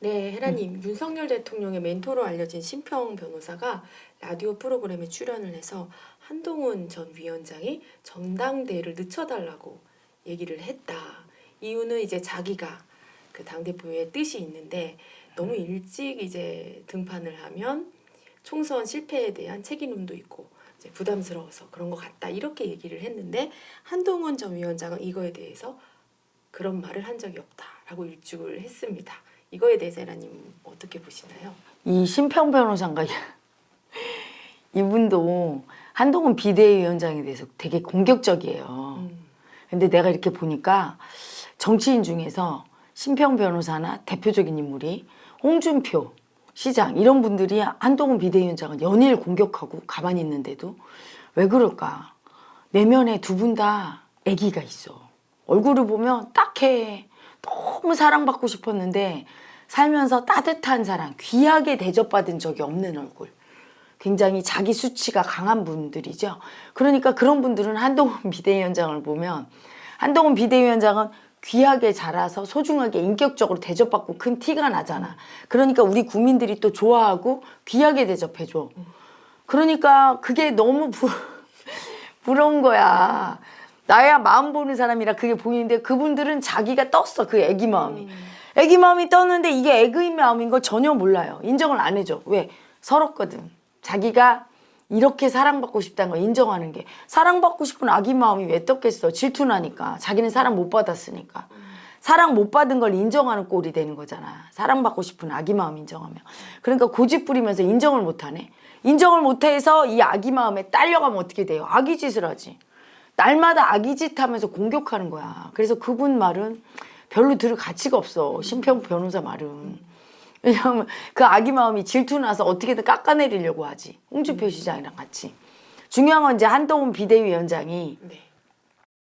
네, 헤라님, 윤석열 대통령의 멘토로 알려진 심평 변호사가 라디오 프로그램에 출연을 해서 한동훈 전 위원장이 전당대회를 늦춰달라고 얘기를 했다. 이유는 이제 자기가 그 당대표의 뜻이 있는데 너무 일찍 이제 등판을 하면 총선 실패에 대한 책임도 있고 이제 부담스러워서 그런 것 같다. 이렇게 얘기를 했는데 한동훈 전 위원장은 이거에 대해서 그런 말을 한 적이 없다라고 일축을 했습니다. 이거에 대해서 에라님 어떻게 보시나요? 이 심평 변호사인가 이분도 한동훈 비대위원장에 대해서 되게 공격적이에요. 음, 근데 내가 이렇게 보니까 정치인 중에서 심평 변호사나 대표적인 인물이 홍준표 시장 이런 분들이 한동훈 비대위원장을 연일 공격하고 가만히 있는데도 왜 그럴까? 내면에 두 분다 아기가 있어. 얼굴을 보면 딱해. 너무 사랑받고 싶었는데 살면서 따뜻한 사랑, 귀하게 대접받은 적이 없는 얼굴. 굉장히 자기 수치가 강한 분들이죠. 그러니까 그런 분들은 한동훈 비대위원장을 보면 한동훈 비대위원장은 귀하게 자라서 소중하게 인격적으로 대접받고 큰 티가 나잖아. 그러니까 우리 국민들이 또 좋아하고 귀하게 대접해줘. 그러니까 그게 너무 부, 부러운 거야. 나야 마음 보는 사람이라 그게 보이는데 그분들은 자기가 떴어. 그 애기 마음이. 애기 마음이 떴는데 이게 애기 마음인 걸 전혀 몰라요. 인정을 안 해줘. 왜? 서럽거든. 자기가 이렇게 사랑받고 싶다는 걸 인정하는 게 사랑받고 싶은 아기 마음이 왜 떴겠어? 질투나니까. 자기는 사랑 못 받았으니까. 사랑 못 받은 걸 인정하는 꼴이 되는 거잖아. 사랑받고 싶은 아기 마음 인정하면. 그러니까 고집 부리면서 인정을 못 하네. 인정을 못 해서 이 아기 마음에 딸려가면 어떻게 돼요? 아기 짓을 하지. 날마다 아기 짓 하면서 공격하는 거야. 그래서 그분 말은 별로 들을 가치가 없어. 심평 변호사 말은. 왜냐하면 그 아기 마음이 질투 나서 어떻게든 깎아내리려고 하지. 홍준표 시장이랑 같이. 중요한 건 이제 한동훈 비대위원장이 네.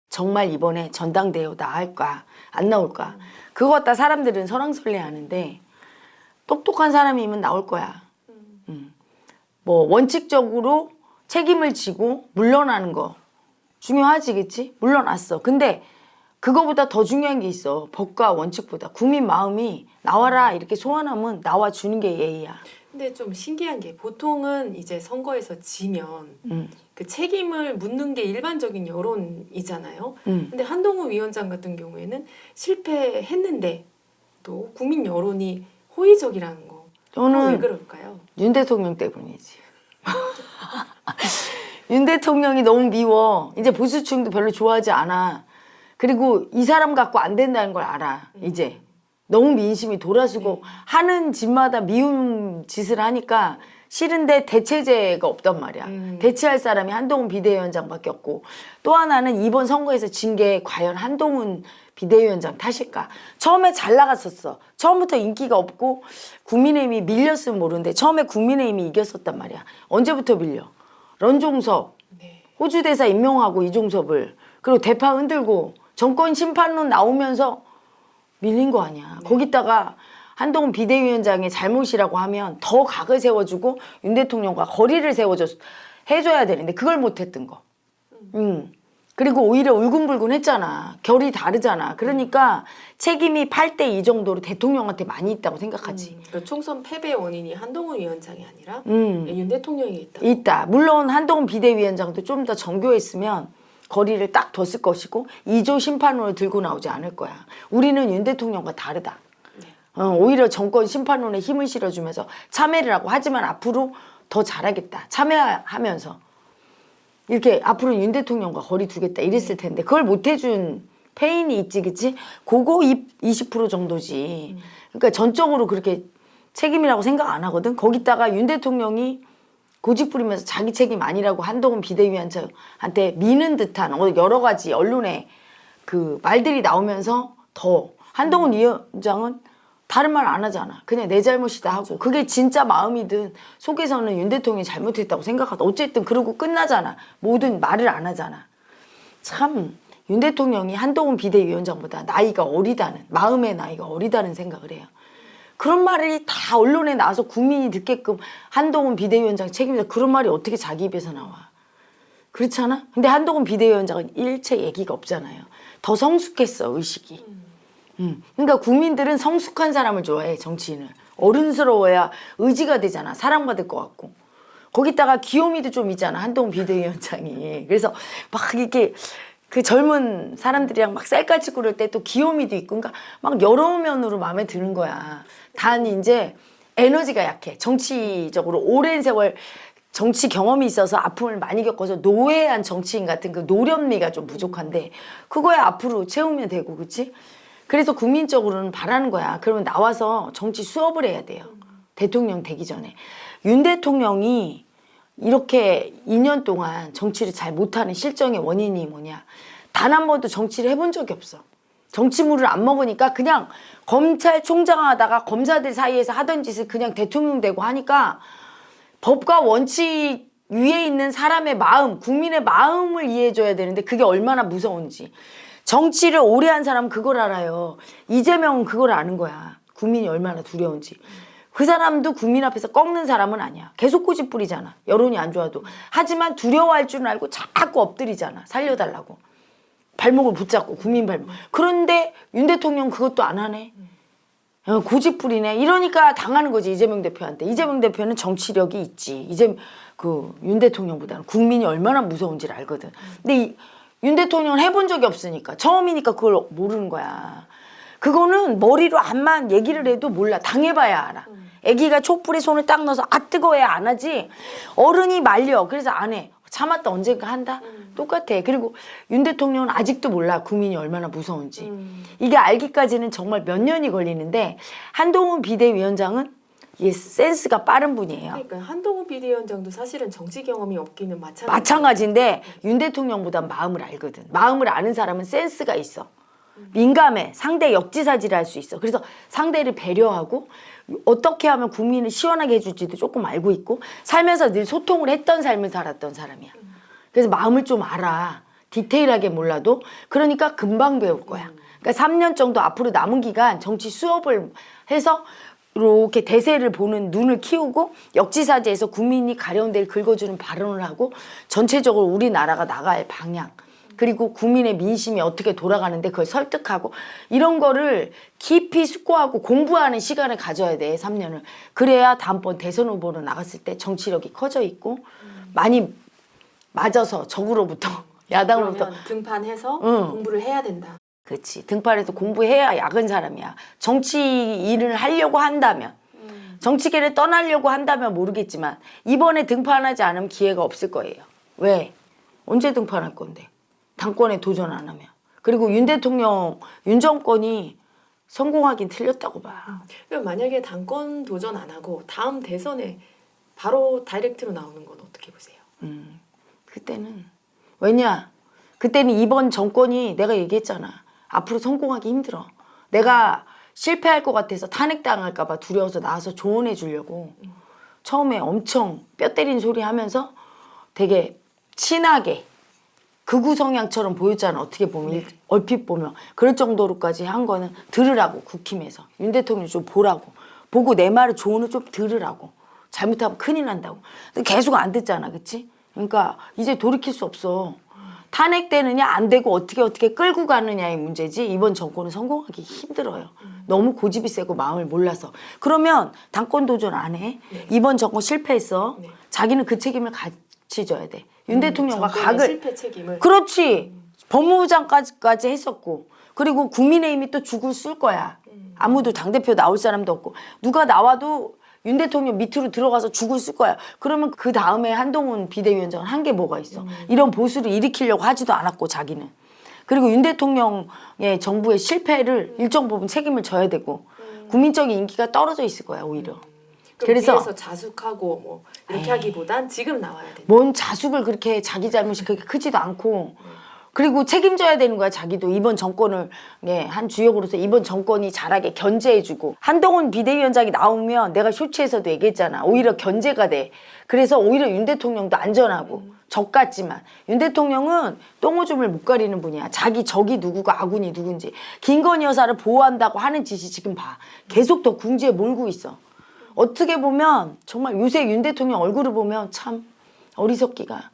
정말 이번에 전당대회 나올까 안 나올까 그거 갖다 사람들은 설왕설래 하는데 똑똑한 사람이면 나올 거야. 음. 뭐 원칙적으로 책임을 지고 물러나는 거 중요하지 그치? 물러났어. 근데 그거보다 더 중요한 게 있어. 법과 원칙보다 국민 마음이 나와라 이렇게 소환하면 나와 주는 게 예의야. 근데 좀 신기한 게 보통은 이제 선거에서 지면 음. 그 책임을 묻는 게 일반적인 여론이잖아요. 음. 근데 한동훈 위원장 같은 경우에는 실패했는데 또 국민 여론이 호의적이라는 거. 그건 왜 저는 그럴까요? 윤 대통령 때문이지. 윤 대통령이 너무 미워. 이제 보수층도 별로 좋아하지 않아. 그리고 이 사람 갖고 안 된다는 걸 알아. 이제 너무 민심이 돌아서고 하는 집마다 미운 짓을 하니까 싫은데 대체제가 없단 말이야. 음. 대체할 사람이 한동훈 비대위원장밖에 없고 또 하나는 이번 선거에서 진 게 과연 한동훈 비대위원장 탓일까? 처음에 잘 나갔었어. 처음부터 인기가 없고 국민의힘이 밀렸으면 모르는데 처음에 국민의힘이 이겼었단 말이야. 언제부터 밀려? 런종섭, 네. 호주 대사 임명하고 이종섭을 그리고 대파 흔들고 정권 심판론 나오면서 밀린 거 아니야. 거기다가 한동훈 비대위원장의 잘못이라고 하면 더 각을 세워주고 윤 대통령과 거리를 세워줘 해줘야 되는데 그걸 못했던 거. 음. 그리고 오히려 울근불근 했잖아. 결이 다르잖아. 그러니까 책임이 8대 2 정도로 대통령한테 많이 있다고 생각하지. 음, 그러니까 총선 패배 원인이 한동훈 위원장이 아니라 음. 윤 대통령이 있다. 있다. 물론 한동훈 비대위원장도 좀 더 정교했으면 거리를 딱 뒀을 것이고 2조 심판론을 들고 나오지 않을 거야. 우리는 윤 대통령과 다르다. 네. 어, 오히려 정권 심판론에 힘을 실어주면서 참여를 하고 하지만 앞으로 더 잘하겠다. 참여하면서 이렇게 앞으로 윤 대통령과 거리 두겠다 이랬을 텐데 그걸 못 해준 페인이 있지 그치? 그거 20% 정도지. 그러니까 전적으로 그렇게 책임이라고 생각 안 하거든. 거기다가 윤 대통령이 고집 부리면서 자기 책임 아니라고 한동훈 비대위원장한테 미는 듯한 어, 여러 가지 언론에 그 말들이 나오면서 더 한동훈 위원장은 다른 말 안 하잖아. 그냥 내 잘못이다 하고 그게 진짜 마음이든 속에서는 윤 대통령이 잘못했다고 생각하다. 어쨌든 그러고 끝나잖아. 모든 말을 안 하잖아. 참 윤 대통령이 한동훈 비대위원장보다 나이가 어리다는 마음의 나이가 어리다는 생각을 해요. 그런 말이 다 언론에 나와서 국민이 듣게끔 한동훈 비대위원장 책임이다. 그런 말이 어떻게 자기 입에서 나와? 그렇잖아? 근데 한동훈 비대위원장은 일체 얘기가 없잖아요. 더 성숙했어, 의식이. 음. 그러니까 국민들은 성숙한 사람을 좋아해 정치인을. 어른스러워야 의지가 되잖아. 사랑받을 것 같고. 거기다가 귀요미도 좀 있잖아. 한동훈 비대위원장이. 그래서 막 이렇게 그 젊은 사람들이랑 막 쌀까지 끓을 때또 귀요미도 있고. 그러니까 막 여러 면으로 마음에 드는 거야. 단 이제 에너지가 약해. 정치적으로 오랜 세월 정치 경험이 있어서 아픔을 많이 겪어서 노회한 정치인 같은 그 노련미가 좀 부족한데 그거에 앞으로 채우면 되고 그치? 그래서 국민적으로는 바라는 거야. 그러면 나와서 정치 수업을 해야 돼요. 대통령 되기 전에. 윤 대통령이 이렇게 2년 동안 정치를 잘 못하는 실정의 원인이 뭐냐. 단 한 번도 정치를 해본 적이 없어. 정치물을 안 먹으니까 그냥 검찰총장 하다가 검사들 사이에서 하던 짓을 그냥 대통령 되고 하니까 법과 원칙 위에 있는 사람의 마음, 국민의 마음을 이해해줘야 되는데 그게 얼마나 무서운지. 정치를 오래 한 사람은 그걸 알아요. 이재명은 그걸 아는 거야. 국민이 얼마나 두려운지. 그 사람도 국민 앞에서 꺾는 사람은 아니야. 계속 고집 부리잖아. 여론이 안 좋아도. 하지만 두려워할 줄은 알고 자꾸 엎드리잖아. 살려달라고. 발목을 붙잡고 국민 발목. 그런데 윤 대통령 그것도 안 하네. 어, 고집 부리네. 이러니까 당하는 거지 이재명 대표한테. 이재명 대표는 정치력이 있지. 이제 그 윤 대통령보다는 국민이 얼마나 무서운지를 알거든. 근데 이, 윤 대통령은 해본 적이 없으니까 처음이니까 그걸 모르는 거야. 그거는 머리로 암만 얘기를 해도 몰라. 당해봐야 알아. 아기가 촛불에 손을 딱 넣어서 아 뜨거워야 안 하지. 어른이 말려. 그래서 안 해. 참았다 언젠가 한다. 똑같아. 그리고 윤 대통령은 아직도 몰라 국민이 얼마나 무서운지. 음. 이게 알기까지는 정말 몇 년이 걸리는데 한동훈 비대위원장은 이게 센스가 빠른 분이에요. 그러니까 한동훈 비대위원장도 사실은 정치 경험이 없기는 마찬가지. 마찬가지인데 윤 대통령보다 마음을 알거든. 마음을 아는 사람은 센스가 있어. 민감해. 상대 역지사지를 할 수 있어. 그래서 상대를 배려하고 어떻게 하면 국민을 시원하게 해줄지도 조금 알고 있고 살면서 늘 소통을 했던 삶을 살았던 사람이야. 그래서 마음을 좀 알아. 디테일하게 몰라도 그러니까 금방 배울 거야. 그러니까 3년 정도 앞으로 남은 기간 정치 수업을 해서 이렇게 대세를 보는 눈을 키우고 역지사지에서 국민이 가려운 데를 긁어주는 발언을 하고 전체적으로 우리나라가 나갈 방향 그리고 국민의 민심이 어떻게 돌아가는데 그걸 설득하고 이런 거를 깊이 숙고하고 공부하는 시간을 가져야 돼 3년을 그래야 다음번 대선 후보로 나갔을 때 정치력이 커져 있고 많이 맞아서 적으로부터 야당으로부터 등판해서 응. 공부를 해야 된다. 그렇지. 등판해서 공부해야 약은 사람이야. 정치 일을 하려고 한다면 정치계를 떠나려고 한다면 모르겠지만 이번에 등판하지 않으면 기회가 없을 거예요. 왜? 언제 등판할 건데? 당권에 도전 안 하면. 그리고 윤 대통령 윤 정권이 성공하긴 틀렸다고 봐. 그럼 만약에 당권 도전 안 하고 다음 대선에 바로 다이렉트로 나오는 건 어떻게 보세요? 음, 그때는. 왜냐? 그때는 이번 정권이 내가 얘기했잖아 앞으로 성공하기 힘들어. 내가 실패할 것 같아서 탄핵당할까 봐 두려워서 나와서 조언해 주려고 처음에 엄청 뼈 때린 소리 하면서 되게 친하게 극우 성향처럼 보였잖아. 어떻게 보면 일- 얼핏 보면. 그럴 정도로까지 한 거는 들으라고 국힘에서. 윤 대통령 좀 보라고. 보고 내 말을 조언을 좀 들으라고. 잘못하면 큰일 난다고. 근데 계속 안 듣잖아 그치? 그러니까 이제 돌이킬 수 없어 탄핵되느냐 안 되고 어떻게 어떻게 끌고 가느냐의 문제지 이번 정권은 성공하기 힘들어요. 너무 고집이 세고 마음을 몰라서. 그러면 당권 도전 안해. 이번 정권 실패했어. 네. 자기는 그 책임을 같이 져야 돼윤 대통령과 정권의 각을. 실패 책임을. 그렇지. 법무부 장까지 했었고. 그리고 국민의힘이 또 죽을 쓸 거야. 아무도 당대표 나올 사람도 없고. 누가 나와도 윤 대통령 밑으로 들어가서 죽을 쓸 거야. 그러면 그 다음에 한동훈 비대위원장은 한 게 뭐가 있어. 이런 보수를 일으키려고 하지도 않았고 자기는. 그리고 윤 대통령의 정부의 실패를 일정 부분 책임을 져야 되고 국민적인 인기가 떨어져 있을 거야 오히려. 그럼 그래서- 뒤에서 자숙하고 뭐 이렇게. 하기보단 지금 나와야 된다. 뭔 자숙을 그렇게 자기 잘못이 그렇게 크지도 않고 그리고 책임져야 되는 거야 자기도. 이번 정권을 예, 한 주역으로서 이번 정권이 잘하게 견제해주고. 한동훈 비대위원장이 나오면 내가 쇼츠에서도 얘기했잖아. 오히려 견제가 돼. 그래서 오히려 윤 대통령도 안전하고 적 같지만. 윤 대통령은 똥오줌을 못 가리는 분이야. 자기 적이 누구고 아군이 누군지. 김건희 여사를 보호한다고 하는 짓이 지금 봐. 계속 더 궁지에 몰고 있어. 어떻게 보면 정말 요새 윤 대통령 얼굴을 보면 참 어리석기가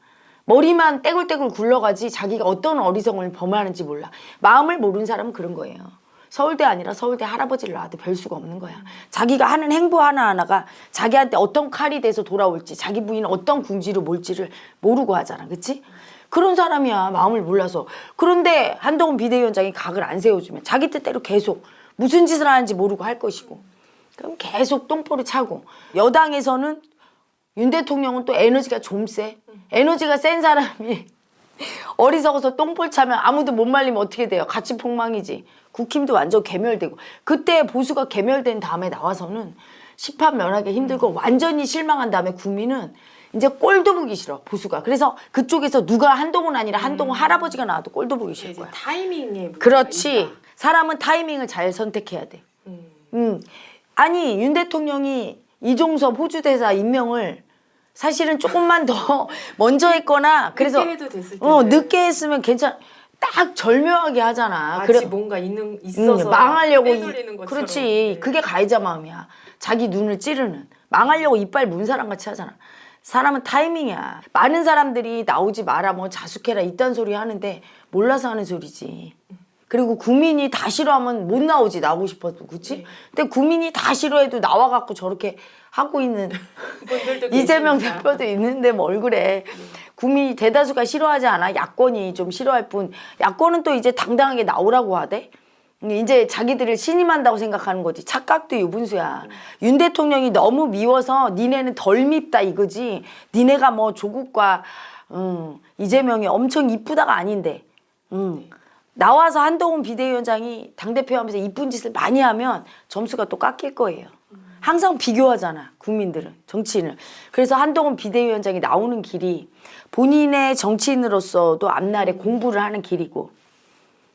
머리만 떼굴떼굴 굴러가지 자기가 어떤 어리석음을 범하는지 몰라 마음을 모르는 사람은 그런 거예요 서울대 아니라 서울대 할아버지를 낳아도 별 수가 없는 거야. 자기가 하는 행보 하나하나가 자기한테 어떤 칼이 돼서 돌아올지 자기 부인은 어떤 궁지로 몰지를 모르고 하잖아. 그치? 그런 사람이야. 마음을 몰라서. 그런데 한동훈 비대위원장이 각을 안 세워주면 자기 뜻대로 계속 무슨 짓을 하는지 모르고 할 것이고. 그럼 계속 똥보를 차고. 여당에서는 윤 대통령은 또 에너지가 좀 세. 에너지가 센 사람이 어리석어서 똥볼 차면 아무도 못 말리면 어떻게 돼요? 같이 폭망이지. 국힘도 완전 개멸되고. 그때 보수가 개멸된 다음에 나와서는 시판 면하기 힘들고 완전히 실망한 다음에 국민은 이제 꼴도 보기 싫어 보수가. 그래서 그쪽에서 누가 한동훈 아니라 한동훈 할아버지가 나와도 꼴도 보기 싫을 거야. 문제가 그렇지. 사람은 타이밍을 잘 선택해야 돼. 음. 음. 아니 윤 대통령이 이종섭 호주 대사 임명을 사실은 조금만 더 먼저 했거나 그래서 늦게 해도 됐을 어 텐데. 늦게 했으면 괜찮. 딱 절묘하게 하잖아. 마치 뭔가 있는 있어서 음, 망하려고 이- 빼돌리는 것처럼. 그렇지. 네. 그게 가해자 마음이야. 자기 눈을 찌르는 망하려고 이빨 문 사람 같이 하잖아. 사람은 타이밍이야. 많은 사람들이 나오지 마라 뭐 자숙해라 이딴 소리 하는데 몰라서 하는 소리지. 그리고 국민이 다 싫어하면 못 나오지 나오고 싶어도 그치? 네. 근데 국민이 다 싫어해도 나와갖고 저렇게 하고 있는 이재명 계십니다. 대표도 있는데 뭘 그래. 국민이 대다수가 싫어하지 않아. 야권이 좀 싫어할 뿐. 야권은 또 이제 당당하게 나오라고 하대. 이제 자기들을 신임한다고 생각하는 거지. 착각도 유분수야. 윤 대통령이 너무 미워서 니네는 덜 밉다 이거지. 니네가 뭐 조국과 음, 이재명이 엄청 이쁘다가 아닌데. 음. 나와서 한동훈 비대위원장이 당대표 하면서 이쁜 짓을 많이 하면 점수가 또 깎일 거예요. 항상 비교하잖아, 국민들은, 정치인을. 그래서 한동훈 비대위원장이 나오는 길이 본인의 정치인으로서도 앞날에 공부를 하는 길이고,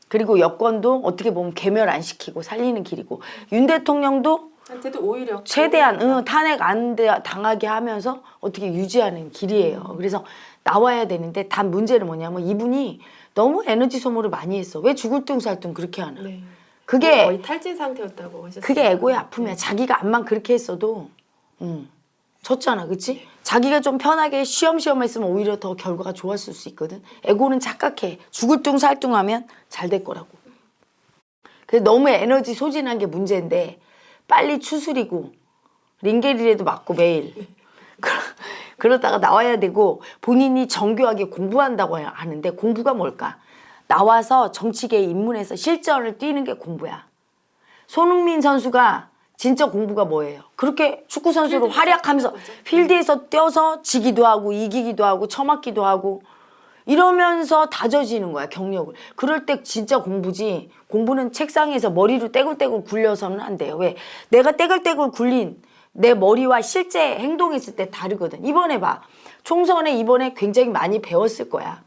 그리고 여권도 어떻게 보면 개멸 안 시키고 살리는 길이고, 윤 대통령도 오히려 최대한 응, 탄핵 안 돼- 당하게 하면서 어떻게 유지하는 길이에요. 그래서 나와야 되는데 단 문제는 뭐냐면 이분이 너무 에너지 소모를 많이 했어. 왜 죽을 둥살둥 그렇게 하나? 네. 그게 거의 탈진 상태였다고 하셨어요. 그게 에고의 아픔이야. 자기가 암만 그렇게 했어도, 음, 졌잖아, 그치? 자기가 좀 편하게 쉬엄쉬엄 했으면 오히려 더 결과가 좋았을 수 있거든. 에고는 착각해. 죽을 둥 살둥 하면 잘 될 거라고. 그래서 너무 에너지 소진한 게 문제인데 빨리 추스리고 링겔이라도 맞고 매일 그러- 그러다가 나와야 되고 본인이 정교하게 공부한다고 하는데 공부가 뭘까? 나와서 정치계에 입문해서 실전을 뛰는 게 공부야. 손흥민 선수가 진짜 공부가 뭐예요? 그렇게 축구 선수로 활약하면서. 필드에서 뛰어서 지기도 하고 이기기도 하고 처맞기도 하고 이러면서 다져지는 거야 경력을. 그럴 때 진짜 공부지. 공부는 책상에서 머리로 떼굴떼굴 굴려서는 안 돼요. 왜? 내가 떼굴떼굴 굴린 내 머리와 실제 행동했을 때 다르거든. 이번에 봐. 총선에 이번에 굉장히 많이 배웠을 거야.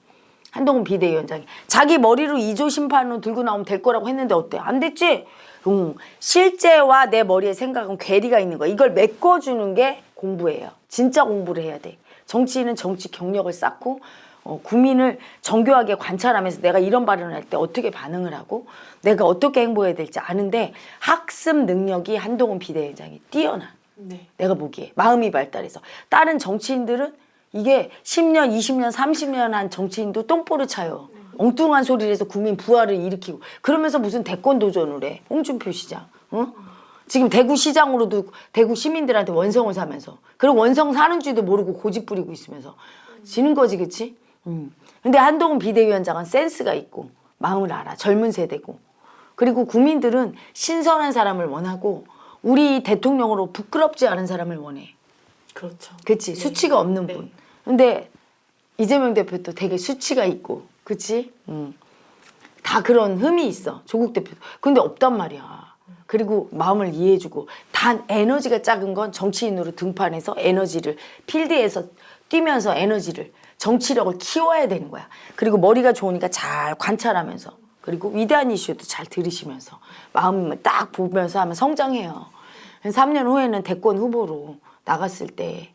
한동훈 비대위원장이 자기 머리로 이조 심판으로 들고 나오면 될 거라고 했는데 어때? 안 됐지? 응. 실제와 내 머리의 생각은 괴리가 있는 거야. 이걸 메꿔주는 게 공부예요. 진짜 공부를 해야 돼. 정치인은 정치 경력을 쌓고 어, 국민을 정교하게 관찰하면서 내가 이런 발언을 할 때 어떻게 반응을 하고 내가 어떻게 행보해야 될지 아는데 학습 능력이 한동훈 비대위원장이 뛰어나. 네. 내가 보기에 마음이 발달해서 다른 정치인들은 이게 10년, 20년, 30년 한 정치인도 똥보를 차요. 엉뚱한 소리를 해서 국민 부활을 일으키고 그러면서 무슨 대권 도전을 해. 홍준표 시장. 어? 지금 대구 시장으로도 대구 시민들한테 원성을 사면서 그리고 원성 사는 줄도 모르고 고집 부리고 있으면서 지는 거지 그치? 음. 근데 한동훈 비대위원장은 센스가 있고 마음을 알아. 젊은 세대고. 그리고 국민들은 신선한 사람을 원하고 우리 대통령으로 부끄럽지 않은 사람을 원해. 그렇죠. 그치? 네. 수치가 없는 네. 분. 근데 이재명 대표도 되게 수치가 있고, 그치? 음. 다 그런 흠이 있어. 조국 대표도. 근데 없단 말이야. 그리고 마음을 이해해주고, 단 에너지가 작은 건 정치인으로 등판해서 에너지를, 필드에서 뛰면서 에너지를, 정치력을 키워야 되는 거야. 그리고 머리가 좋으니까 잘 관찰하면서, 그리고 위대한 이슈도 잘 들으시면서, 마음을 딱 보면서 하면 성장해요. 3년 후에는 대권 후보로 나갔을 때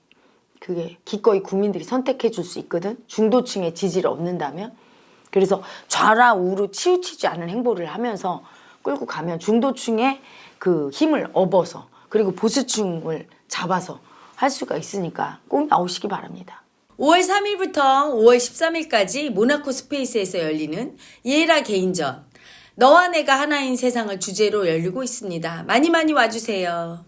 그게 기꺼이 국민들이 선택해 줄 수 있거든. 중도층의 지지를 얻는다면. 그래서 좌라 우로 치우치지 않은 행보를 하면서 끌고 가면 중도층의 그 힘을 업어서 그리고 보수층을 잡아서 할 수가 있으니까 꼭 나오시기 바랍니다. 5월 3일부터 5월 13일까지 모나코 스페이스에서 열리는 예라 개인전. 너와 내가 하나인 세상을 주제로 열리고 있습니다. 많이 많이 와주세요.